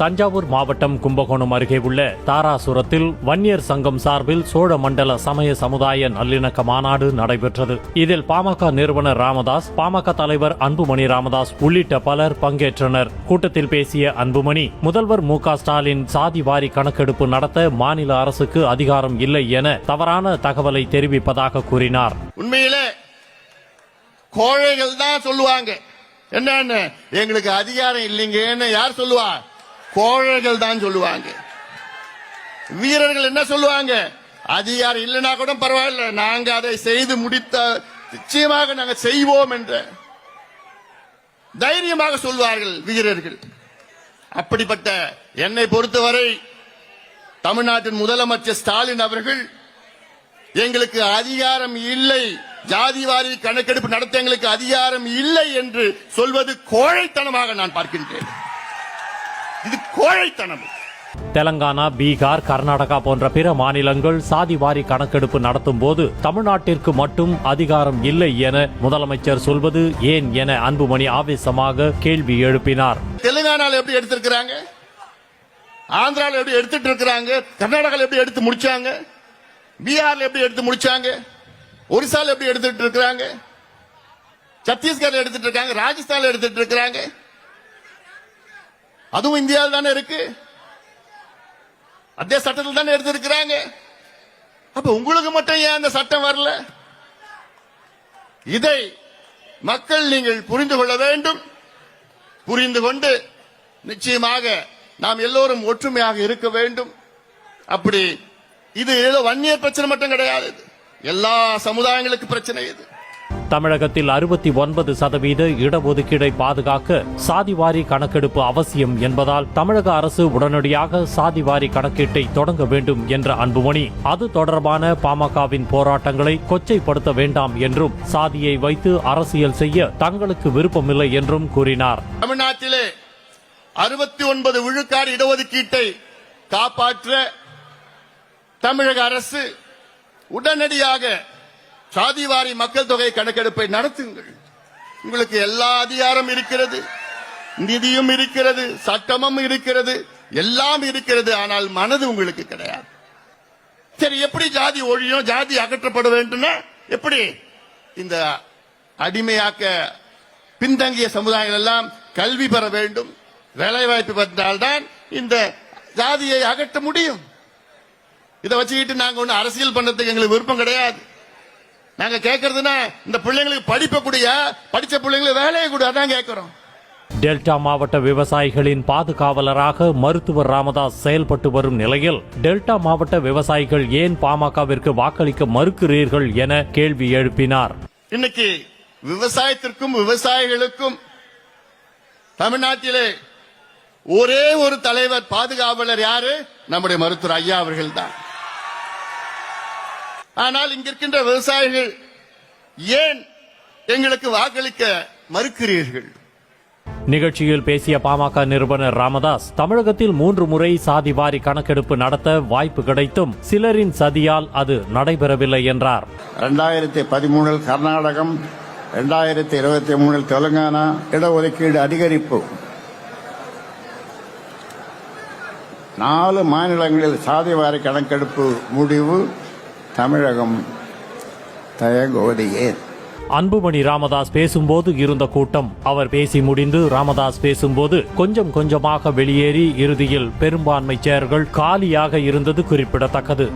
தஞ்சாவூர் மாவட்டம் கும்பகோணம் அருகே உள்ள தாராசுரத்தில் வன்னியர் சங்கம் சார்பில் சோழ மண்டல சமய சமுதாய நல்லிணக்க மாநாடு நடைபெற்றது. இதில் பாமக நிறுவனர் ராமதாஸ் பாமக தலைவர் அன்புமணி ராமதாஸ் உள்ளிட்ட பலர் பங்கேற்றனர். கூட்டத்தில் பேசிய அன்புமணி முதல்வர் மு ஸ்டாலின் சாதி வாரி கணக்கெடுப்பு நடத்த மாநில அரசுக்கு அதிகாரம் இல்லை என தவறான தகவலை தெரிவிப்பதாக கூறினார். உண்மையிலே கோழைகள் தான் சொல்லுவாங்க. என்னன்னு? எங்களுக்கு அதிகாரம் இல்லைங்கன்னு யார் சொல்லுவா? கோழர்கள் தான் சொல்லுவாங்க. வீரர்கள் என்ன சொல்லுவாங்க? அதிகாரம் இல்லைன்னா கூட பரவாயில்ல. நாங்க அதை செய்து முடித்த நிச்சயமாக நாங்க செய்வோம் என்ற தைரியமாக சொல்வார்கள் வீரர்கள். அப்படிப்பட்ட என்னை பொறுத்தவரை தமிழ்நாட்டின் முதலமைச்சர் ஸ்டாலின் அவர்கள் எங்களுக்கு அதிகாரம் இல்லை. ஜாதிவாரி கணக்கெடுப்பு நடத்த எங்களுக்கு அதிகாரம் இல்லை என்று சொல்வது கோழைத்தனமாக நான் பார்க்கின்றேன். கோழைத்தனம். தெலங்கானா பீகார் கர்நாடகா போன்ற பிற மாநிலங்கள் சாதிவாரி கணக்கெடுப்பு நடத்தும் போது தமிழ்நாட்டிற்கு மட்டும் அதிகாரம் இல்லை என முதலமைச்சர் சொல்வது ஏன் என அன்புமணி ஆவேசமாக கேள்வி எழுப்பினார். தெலுங்கானால எப்படி எடுத்திருக்கிறாங்க? ஆந்திரால எப்படி எடுத்துட்டு இருக்கிறாங்க கர்நாடகால எப்படி எடுத்து முடிச்சாங்க? பீகார்ல எப்படி எடுத்து முடிச்சாங்க? ஒரிசால எப்படி எடுத்துட்டு இருக்கிறாங்க சத்தீஸ்கர்ல எடுத்துட்டு இருக்காங்க ராஜஸ்தான்ல எடுத்துட்டு இருக்கிறாங்க அதுவும் இந்தியாவில் தானே இருக்கு? அதே சட்டத்தில் தானே எடுத்திருக்கிறாங்க. அப்ப உங்களுக்கு மட்டும் ஏன் அந்த சட்டம் வரல? இதை மக்கள் நீங்கள் புரிந்து கொள்ள வேண்டும். புரிந்து கொண்டு நிச்சயமாக நாம் எல்லோரும் ஒற்றுமையாக இருக்க வேண்டும். அப்படி இது ஏதோ வன்னியர் பிரச்சனை மட்டும் கிடையாது. இது. எல்லா சமுதாயங்களுக்கு பிரச்சனை இது. தமிழகத்தில் அறுபத்தி ஒன்பது சதவீத இடஒதுக்கீடை பாதுகாக்க சாதிவாரி கணக்கெடுப்பு அவசியம் என்பதால் தமிழக அரசு உடனடியாக சாதிவாரி கணக்கீட்டை தொடங்க வேண்டும் என்ற அன்புமணி. அது தொடர்பான பாமகவின் போராட்டங்களை கொச்சைப்படுத்த வேண்டாம் என்றும் சாதியை வைத்து அரசியல் செய்ய தங்களுக்கு விருப்பமில்லை என்றும் கூறினார். தமிழ்நாட்டிலே அறுபத்தி ஒன்பது விழுக்காடு இடஒதுக்கீட்டை காப்பாற்ற தமிழக அரசு உடனடியாக சாதிவாரி மக்கள் தொகை கணக்கெடுப்பை நடத்துங்கள். உங்களுக்கு எல்லா அதிகாரம் இருக்கிறது. நிதியும் இருக்கிறது. சட்டமும் இருக்கிறது. எல்லாம் இருக்கிறது. ஆனால் மனது உங்களுக்கு கிடையாது. சரி எப்படி ஜாதி ஒழியும் ஜாதி அகற்றப்பட வேண்டும்னா எப்படி? இந்த அடிமையாக்க பின்தங்கிய சமுதாயங்கள் எல்லாம் கல்வி பெற வேண்டும். வேலைவாய்ப்பு பெற்றால்தான் இந்த ஜாதியை அகற்ற முடியும். இதை வச்சுக்கிட்டு நாங்க ஒண்ணு அரசியல் பண்றதுக்கு எங்களுக்கு விருப்பம் கிடையாது. நாங்க கேட்கறதுன்னா இந்த பிள்ளைங்களுக்கு படிப்பை கூடிய படிச்ச பிள்ளைங்களுக்கு வேலையை கூட அதான் கேட்கிறோம் டெல்டா மாவட்ட விவசாயிகளின் பாதுகாவலராக மருத்துவர் ராமதாஸ் செயல்பட்டு வரும் நிலையில் டெல்டா மாவட்ட விவசாயிகள் ஏன் பாமகவிற்கு வாக்களிக்க மறுக்கிறீர்கள் என கேள்வி எழுப்பினார். இன்னைக்கு விவசாயத்திற்கும் விவசாயிகளுக்கும் தமிழ்நாட்டிலே ஒரே ஒரு தலைவர் பாதுகாவலர் யாரு? நம்முடைய மருத்துவர் ஐயா அவர்கள் தான் ஆனால் இங்க இருக்கின்ற விவசாயிகள் ஏன் எங்களுக்கு வாக்களிக்க மறுக்கிறீர்கள்? நிகழ்ச்சியில் பேசிய பாமக நிறுவனர் ராமதாஸ் தமிழகத்தில் மூன்று முறை சாதிவாரி கணக்கெடுப்பு நடத்த வாய்ப்பு கிடைத்தும் சிலரின் சதியால் அது நடைபெறவில்லை என்றார். ரெண்டாயிரத்தி பதிமூணில் கர்நாடகம் ரெண்டாயிரத்தி இருபத்தி மூணில் தெலுங்கானா இடஒதுக்கீடு அதிகரிப்பு. நாலு மாநிலங்களில் சாதிவாரி கணக்கெடுப்பு முடிவு தமிழகம் தயங்குவது அன்புமணி ராமதாஸ் பேசும்போது இருந்த கூட்டம். அவர் பேசி முடிந்து ராமதாஸ் பேசும்போது கொஞ்சம் கொஞ்சமாக வெளியேறி இறுதியில் பெரும்பான்மை சேர்கள் காலியாக இருந்தது குறிப்பிடத்தக்கது.